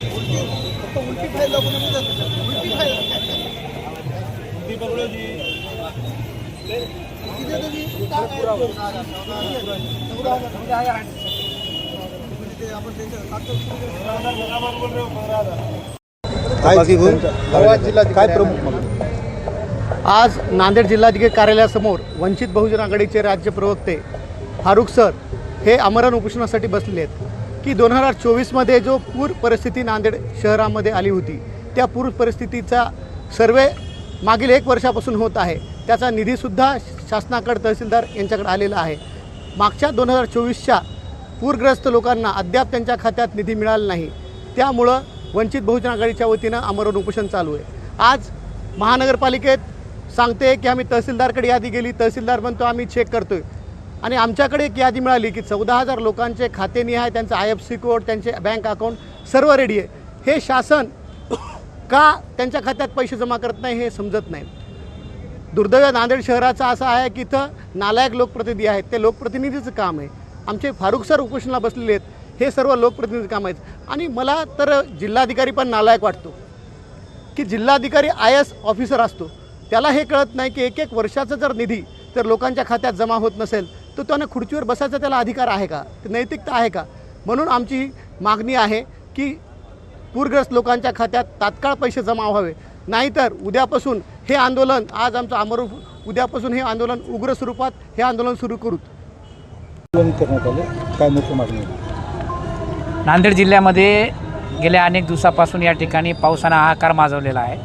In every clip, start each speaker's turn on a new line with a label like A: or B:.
A: उलटी फाईल उलटी फाईल
B: काय प्रमुख
C: आज नांदेड जिल्हाधिकारी कार्यालयासमोर वंचित बहुजन आघाडीचे राज्य प्रवक्ते फारुख सर हे आमरण उपोषणासाठी बसलेले आहेत. की दोन हजार चोवीसमध्ये जो पूर परिस्थिती नांदेड शहरामध्ये आली होती त्या पूर परिस्थितीचा सर्वे मागील एक वर्षापासून होत आहे. त्याचा निधीसुद्धा शासनाकडे तहसीलदार यांच्याकडे आलेला आहे. मागच्या दोन हजार चोवीसच्या पूरग्रस्त लोकांना अद्याप त्यांच्या खात्यात निधी मिळाला नाही. त्यामुळं वंचित बहुजन आघाडीच्या वतीनं आमरण उपोषण चालू आहे. आज महानगरपालिकेत सांगते की आम्ही तहसीलदारकडे यादी गेली. तहसीलदार म्हणतो आम्ही चेक करतोय. आणि आमच्याकडे एक यादी मिळाली की चौदा हजार लोकांचे खाते निहाय त्यांचं आय एफ सी कोड त्यांचे बँक अकाउंट सर्व रेडी आहे. हे शासन का त्यांच्या खात्यात पैसे जमा करत नाही हे समजत नाही. दुर्दैव नांदेड शहराचं असं आहे की इथं नालायक लोकप्रतिनिधी आहेत. ते लोकप्रतिनिधीचं काम आहे. आमचे फारुख सर उपोषणाला बसलेले आहेत. हे सर्व लोकप्रतिनिधी काम आहेत. आणि मला तर जिल्हाधिकारी पण नालायक वाटतो की जिल्हाधिकारी आय एस ऑफिसर असतो. त्याला हे कळत नाही की एक एक वर्षाचा जर निधी जर लोकांच्या खात्यात जमा होत नसेल तर त्यानं खुर्चीवर बसायचा त्याला अधिकार आहे का? ते नैतिकता आहे का? म्हणून आमची मागणी आहे की पूरग्रस्त लोकांच्या खात्यात तात्काळ पैसे जमा व्हावे. नाहीतर उद्यापासून हे आंदोलन आज आमचं अमर उद्यापासून हे आंदोलन उग्र स्वरूपात हे आंदोलन सुरू करू.
B: आंदोलन करण्यात आले. काय मुख्य मागणी?
D: नांदेड जिल्ह्यामध्ये गेल्या अनेक दिवसापासून या ठिकाणी पावसानं हाहाकार माजवलेला आहे.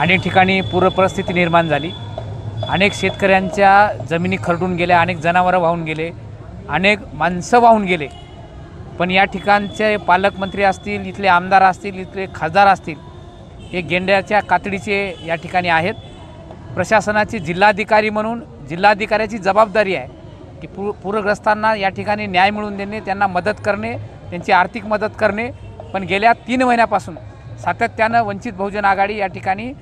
D: अनेक ठिकाणी पूरपरिस्थिती निर्माण झाली. अनेक शेतकऱ्यांच्या जमिनी खरडून गेल्या अनेक जनावरं वाहून गेले अनेक माणसं वाहून गेले. पण या ठिकाणचे पालकमंत्री असतील इथले आमदार असतील इथले खासदार असतील हे गेंड्याच्या कातडीचे या ठिकाणी आहेत. प्रशासनाची जिल्हाधिकारी म्हणून जिल्हाधिकाऱ्याची जबाबदारी आहे की पू पूरग्रस्तांना या ठिकाणी न्याय मिळवून देणे त्यांना मदत करणे त्यांची आर्थिक मदत करणे. पण गेल्या तीन महिन्यापासून सातत्यानं वंचित बहुजन आघाडी या ठिकाणी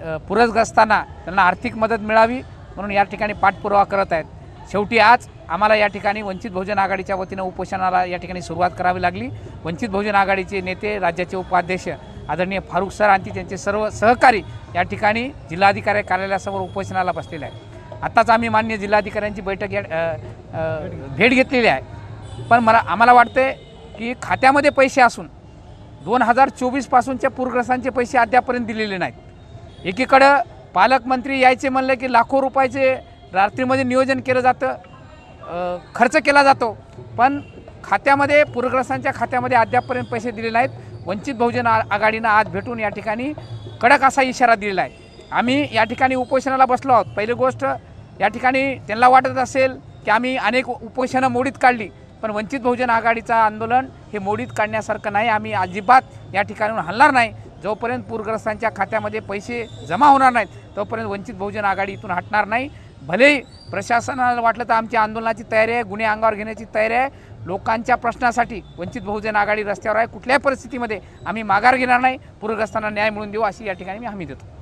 D: अ, पूरग्रस्तांना त्यांना आर्थिक मदत मिळावी म्हणून या ठिकाणी पाठपुरावा करत आहेत. शेवटी आज आम्हाला या ठिकाणी वंचित बहुजन आघाडीच्या वतीनं उपोषणाला या ठिकाणी सुरुवात करावी लागली. वंचित बहुजन आघाडीचे नेते राज्याचे उपाध्यक्ष आदरणीय फारुख सर आणि त्यांचे सर्व सहकारी या ठिकाणी जिल्हाधिकारी कार्यालयासमोर उपोषणाला बसलेले आहेत. आत्ताच आम्ही मान्य जिल्हाधिकाऱ्यांची बैठक भेट घेतलेली आहे. पण मला आम्हाला वाटते की खात्यामध्ये पैसे असून दोन हजार चोवीसपासूनच्या पूरग्रस्तांचे पैसे अद्यापर्यंत दिलेले नाहीत. एकीकडं पालकमंत्री यायचे म्हणलं की लाखो रुपयाचे रात्रीमध्ये नियोजन केलं जातं खर्च केला जातो. पण खात्यामध्ये पूरग्रस्तांच्या खात्यामध्ये अद्यापपर्यंत पैसे दिले नाहीत. वंचित बहुजन आ आघाडीनं आज भेटून या ठिकाणी कडक असा इशारा दिलेला आहे. आम्ही या ठिकाणी उपोषणाला बसलो आहोत. पहिली गोष्ट या ठिकाणी त्यांना वाटत असेल की आम्ही अनेक उपोषणं मोडीत काढली पण वंचित बहुजन आघाडीचं आंदोलन हे मोडीत काढण्यासारखं नाही. आम्ही अजिबात या ठिकाणून हलणार नाही. जोपर्यंत पूरग्रस्तांच्या खात्यामध्ये पैसे जमा होणार नाहीत तोपर्यंत वंचित बहुजन आघाडी इथून हटणार नाही. भलेही प्रशासनाला वाटलं तर आमची आंदोलनाची तयारी आहे गुन्हे अंगावर घेण्याची तयारी आहे. लोकांच्या प्रश्नासाठी वंचित बहुजन आघाडी रस्त्यावर आहे. कुठल्याही परिस्थितीमध्ये आम्ही माघार घेणार नाही. पूरग्रस्तांना न्याय मिळून देऊ अशी या ठिकाणी मी हमी देतो.